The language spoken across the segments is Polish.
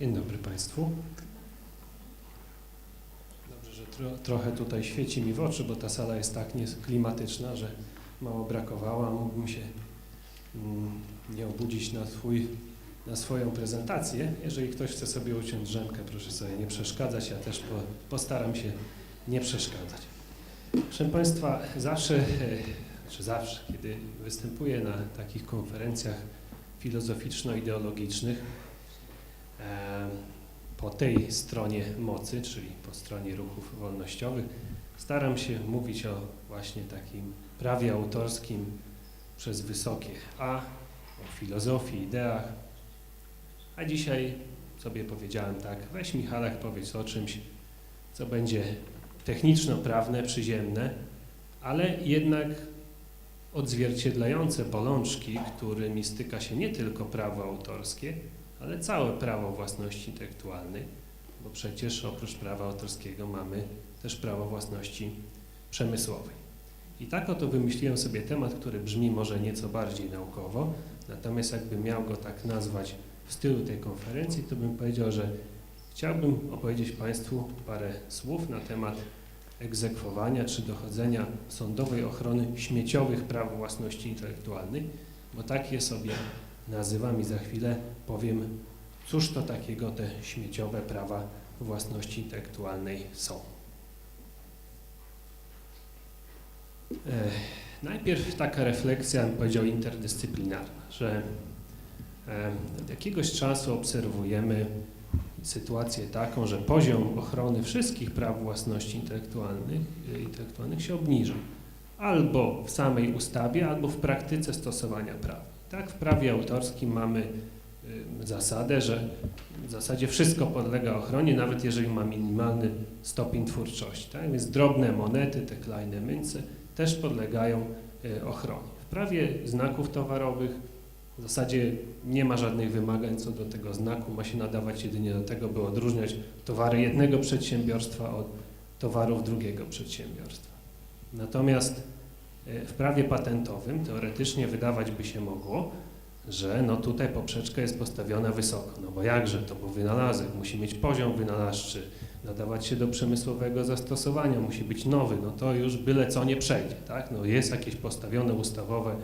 Dzień dobry Państwu. Dobrze, że tro, trochę tutaj świeci mi w oczy, bo ta sala jest tak klimatyczna, że mało brakowało, mógłbym się mm, nie obudzić na, swój, na swoją prezentację. Jeżeli ktoś chce sobie uciąć drzemkę, proszę sobie nie przeszkadzać, ja też po, postaram się nie przeszkadzać. Proszę Państwa, zawsze, e, czy zawsze, kiedy występuję na takich konferencjach filozoficzno-ideologicznych, po tej stronie mocy, czyli po stronie ruchów wolnościowych, staram się mówić o właśnie takim prawie autorskim przez wysokie A, o filozofii, ideach. A dzisiaj sobie powiedziałem tak, weź Michalek, powiedz o czymś, co będzie techniczno-prawne, przyziemne, ale jednak odzwierciedlające bolączki, którymi styka się nie tylko prawo autorskie, ale całe prawo własności intelektualnej, bo przecież oprócz prawa autorskiego mamy też prawo własności przemysłowej. I tak oto wymyśliłem sobie temat, który brzmi może nieco bardziej naukowo, natomiast jakbym miał go tak nazwać w stylu tej konferencji, to bym powiedział, że chciałbym opowiedzieć Państwu parę słów na temat egzekwowania czy dochodzenia sądowej ochrony śmieciowych praw własności intelektualnej, bo tak je sobie nazywam i za chwilę powiem, cóż to takiego te śmieciowe prawa własności intelektualnej są. E, najpierw taka refleksja, bym powiedział, interdyscyplinarna, że e, od jakiegoś czasu obserwujemy sytuację taką, że poziom ochrony wszystkich praw własności intelektualnych, e, intelektualnych się obniża. Albo w samej ustawie, albo w praktyce stosowania prawa. Tak, w prawie autorskim mamy y, zasadę, że w zasadzie wszystko podlega ochronie, nawet jeżeli ma minimalny stopień twórczości. Tak? Więc drobne monety, te kleine münze też podlegają y, ochronie. W prawie znaków towarowych w zasadzie nie ma żadnych wymagań co do tego znaku, ma się nadawać jedynie do tego, by odróżniać towary jednego przedsiębiorstwa od towarów drugiego przedsiębiorstwa. Natomiast w prawie patentowym teoretycznie wydawać by się mogło, że no tutaj poprzeczka jest postawiona wysoko, no bo jakże to, bo wynalazek musi mieć poziom wynalazczy, nadawać się do przemysłowego zastosowania, musi być nowy, no to już byle co nie przejdzie, tak? No jest jakieś postawione ustawowe,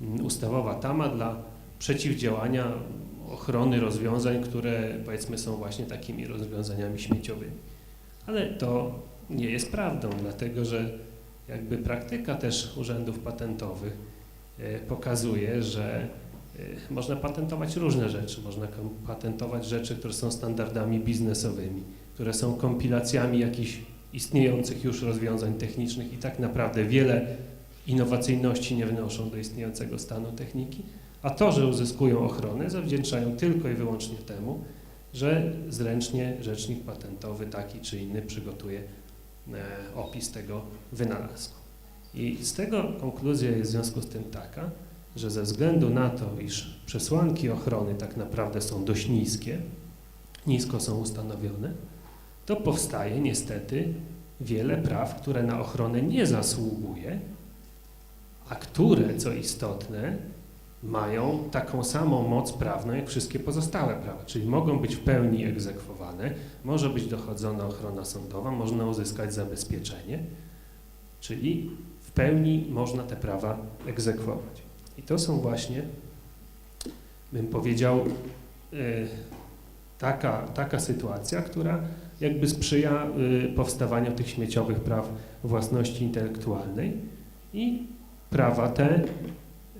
mm, ustawowa tama dla przeciwdziałania ochrony rozwiązań, które powiedzmy są właśnie takimi rozwiązaniami śmieciowymi. Ale to nie jest prawdą, dlatego że jakby praktyka też urzędów patentowych e, pokazuje, że e, można patentować różne rzeczy. Można patentować rzeczy, które są standardami biznesowymi, które są kompilacjami jakichś istniejących już rozwiązań technicznych i tak naprawdę wiele innowacyjności nie wnoszą do istniejącego stanu techniki, a to, że uzyskują ochronę, zawdzięczają tylko i wyłącznie temu, że zręcznie rzecznik patentowy taki czy inny przygotuje opis tego wynalazku. I z tego konkluzja jest w związku z tym taka, że ze względu na to, iż przesłanki ochrony tak naprawdę są dość niskie, nisko są ustanowione, to powstaje niestety wiele praw, które na ochronę nie zasługuje, a które, co istotne, mają taką samą moc prawną jak wszystkie pozostałe prawa, czyli mogą być w pełni egzekwowane, może być dochodzona ochrona sądowa, można uzyskać zabezpieczenie, czyli w pełni można te prawa egzekwować. I to są właśnie, bym powiedział, y, taka, taka sytuacja, która jakby sprzyja y, powstawaniu tych śmieciowych praw własności intelektualnej i prawa te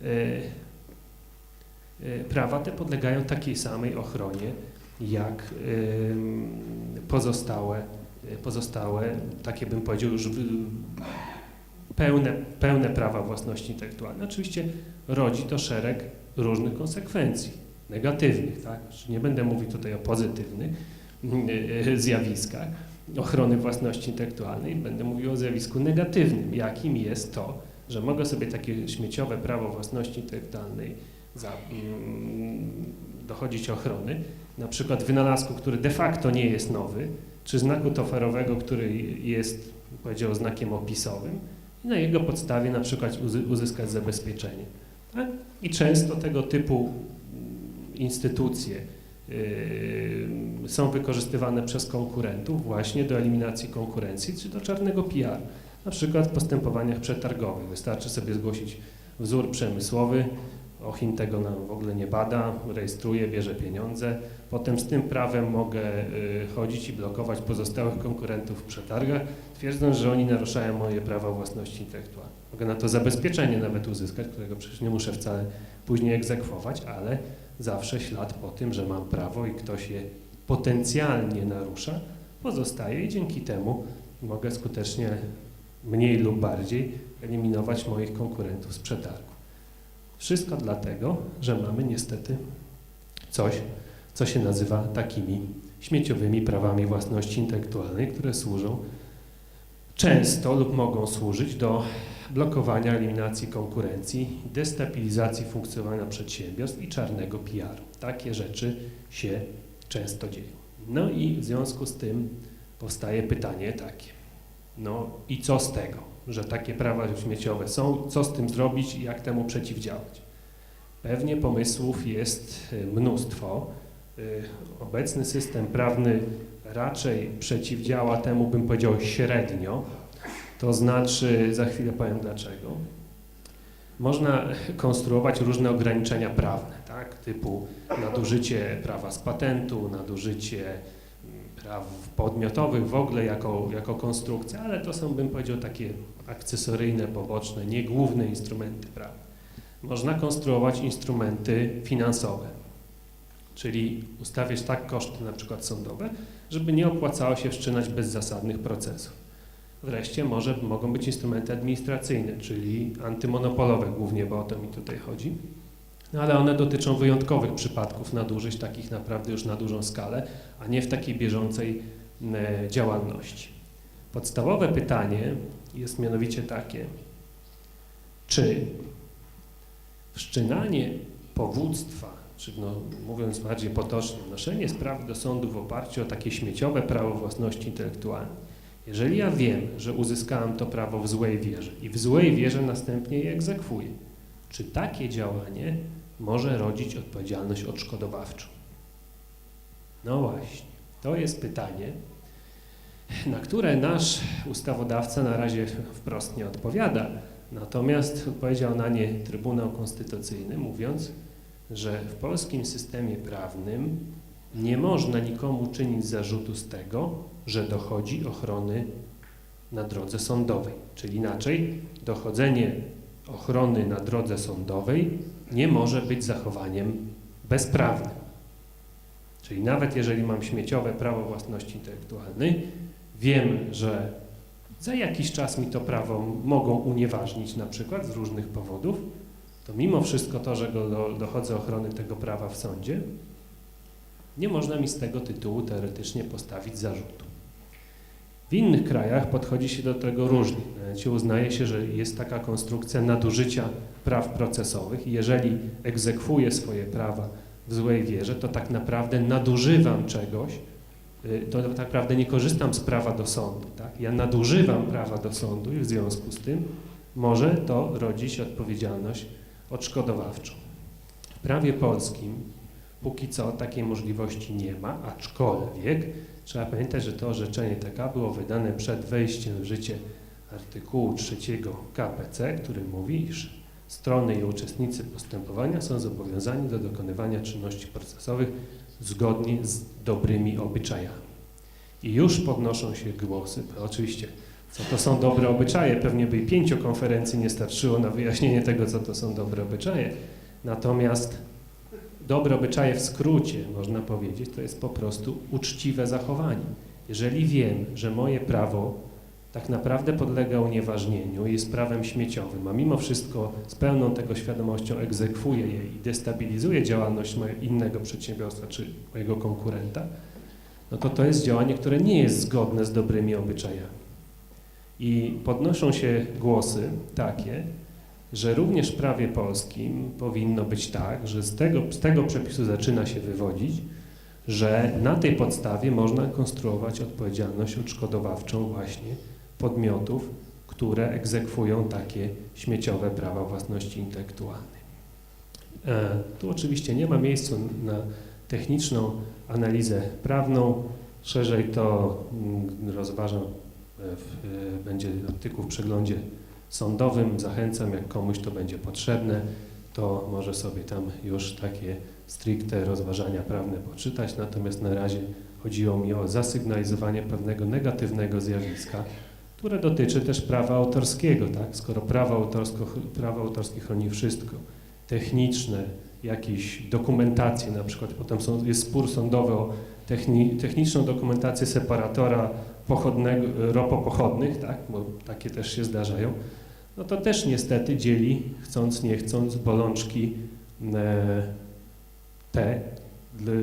y, prawa te podlegają takiej samej ochronie jak pozostałe, pozostałe takie bym powiedział już pełne, pełne prawa własności intelektualnej. Oczywiście rodzi to szereg różnych konsekwencji negatywnych, tak? Nie będę mówił tutaj o pozytywnych zjawiskach ochrony własności intelektualnej, będę mówił o zjawisku negatywnym, jakim jest to, że mogę sobie takie śmieciowe prawo własności intelektualnej za, mm, dochodzić ochrony, na przykład wynalazku, który de facto nie jest nowy, czy znaku towarowego, który jest, powiedział, znakiem opisowym i na jego podstawie na przykład uzyskać zabezpieczenie. Tak? I często tego typu instytucje yy, są wykorzystywane przez konkurentów właśnie do eliminacji konkurencji czy do czarnego PR. Na przykład w postępowaniach przetargowych. Wystarczy sobie zgłosić wzór przemysłowy, Ochin tego nam w ogóle nie bada, rejestruje, bierze pieniądze. Potem z tym prawem mogę y, chodzić i blokować pozostałych konkurentów w przetargach, twierdząc, że oni naruszają moje prawa własności intelektualnej. Mogę na to zabezpieczenie nawet uzyskać, którego przecież nie muszę wcale później egzekwować, ale zawsze ślad po tym, że mam prawo i ktoś je potencjalnie narusza, pozostaje i dzięki temu mogę skutecznie mniej lub bardziej eliminować moich konkurentów z przetargu. Wszystko dlatego, że mamy niestety coś, co się nazywa takimi śmieciowymi prawami własności intelektualnej, które służą często lub mogą służyć do blokowania, eliminacji konkurencji, destabilizacji funkcjonowania przedsiębiorstw i czarnego PR-u. Takie rzeczy się często dzieją. No i w związku z tym powstaje pytanie takie, no i co z tego, że takie prawa śmieciowe są, co z tym zrobić i jak temu przeciwdziałać? Pewnie pomysłów jest y, mnóstwo. Y, Obecny system prawny raczej przeciwdziała temu, bym powiedział, średnio. To znaczy, za chwilę powiem dlaczego. Można konstruować różne ograniczenia prawne, tak? typu nadużycie prawa z patentu, nadużycie praw podmiotowych w ogóle jako, jako konstrukcja, ale to są, bym powiedział, takie akcesoryjne, poboczne, nie główne instrumenty prawne. Można konstruować instrumenty finansowe, czyli ustawiać tak koszty na przykład sądowe, żeby nie opłacało się wszczynać bezzasadnych procesów. Wreszcie może, mogą być instrumenty administracyjne, czyli antymonopolowe głównie, bo o to mi tutaj chodzi. No ale one dotyczą wyjątkowych przypadków nadużyć, takich naprawdę już na dużą skalę, a nie w takiej bieżącej e, działalności. Podstawowe pytanie jest mianowicie takie, czy wszczynanie powództwa, czy no, mówiąc bardziej potocznie, noszenie sprawy do sądu w oparciu o takie śmieciowe prawo własności intelektualnej, jeżeli ja wiem, że uzyskałem to prawo w złej wierze i w złej wierze następnie je egzekwuję, czy takie działanie może rodzić odpowiedzialność odszkodowawczą? No właśnie, to jest pytanie, na które nasz ustawodawca na razie wprost nie odpowiada, natomiast odpowiedział na nie Trybunał Konstytucyjny, mówiąc, że w polskim systemie prawnym nie można nikomu czynić zarzutu z tego, że dochodzi ochrony na drodze sądowej. Czyli inaczej, dochodzenie ochrony na drodze sądowej nie może być zachowaniem bezprawnym. Czyli nawet jeżeli mam śmieciowe prawo własności intelektualnej, wiem, że za jakiś czas mi to prawo mogą unieważnić na przykład z różnych powodów, to mimo wszystko to, że go do, dochodzę ochrony tego prawa w sądzie, nie można mi z tego tytułu teoretycznie postawić zarzutu. W innych krajach podchodzi się do tego różnie. Mianowicie uznaje się, że jest taka konstrukcja nadużycia praw procesowych jeżeli egzekwuję swoje prawa w złej wierze, to tak naprawdę nadużywam czegoś, y, to tak naprawdę nie korzystam z prawa do sądu. Tak? Ja nadużywam prawa do sądu i w związku z tym może to rodzić odpowiedzialność odszkodowawczą. W prawie polskim póki co takiej możliwości nie ma, aczkolwiek trzeba pamiętać, że to orzeczenie TK było wydane przed wejściem w życie artykułu 3 KPC, który mówi, iż strony i uczestnicy postępowania są zobowiązani do dokonywania czynności procesowych zgodnie z dobrymi obyczajami. I już podnoszą się głosy, oczywiście, co to są dobre obyczaje, pewnie by i pięciokonferencji nie starczyło na wyjaśnienie tego, co to są dobre obyczaje. Natomiast dobre obyczaje w skrócie, można powiedzieć, to jest po prostu uczciwe zachowanie. Jeżeli wiem, że moje prawo tak naprawdę podlega unieważnieniu, jest prawem śmieciowym, a mimo wszystko z pełną tego świadomością egzekwuję je i destabilizuję działalność innego przedsiębiorstwa czy mojego konkurenta, no to to jest działanie, które nie jest zgodne z dobrymi obyczajami. I podnoszą się głosy takie, że również w prawie polskim powinno być tak, że z tego, z tego przepisu zaczyna się wywodzić, że na tej podstawie można konstruować odpowiedzialność odszkodowawczą właśnie podmiotów, które egzekwują takie śmieciowe prawa własności intelektualnej. E, tu oczywiście nie ma miejsca na techniczną analizę prawną. Szerzej to mm, rozważam, e, e, będzie artykuł w przeglądzie sądowym. Zachęcam, jak komuś to będzie potrzebne, to może sobie tam już takie stricte rozważania prawne poczytać. Natomiast na razie chodziło mi o zasygnalizowanie pewnego negatywnego zjawiska, które dotyczy też prawa autorskiego, tak? Skoro prawo, autorsko, prawo autorskie chroni wszystko, techniczne, jakieś dokumentacje, na przykład potem są, jest spór sądowy o techni, techniczną dokumentację separatora pochodnego, ropopochodnych, tak? Bo takie też się zdarzają, no to też niestety dzieli, chcąc, nie chcąc, bolączki e, te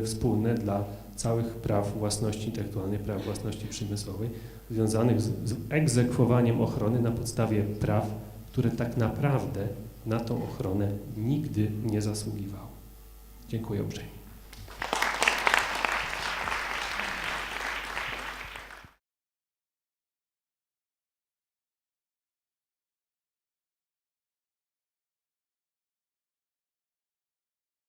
wspólne dla całych praw własności intelektualnej, praw własności przemysłowej, związanych z, z egzekwowaniem ochrony na podstawie praw, które tak naprawdę na tą ochronę nigdy nie zasługiwały. Dziękuję uprzejmie.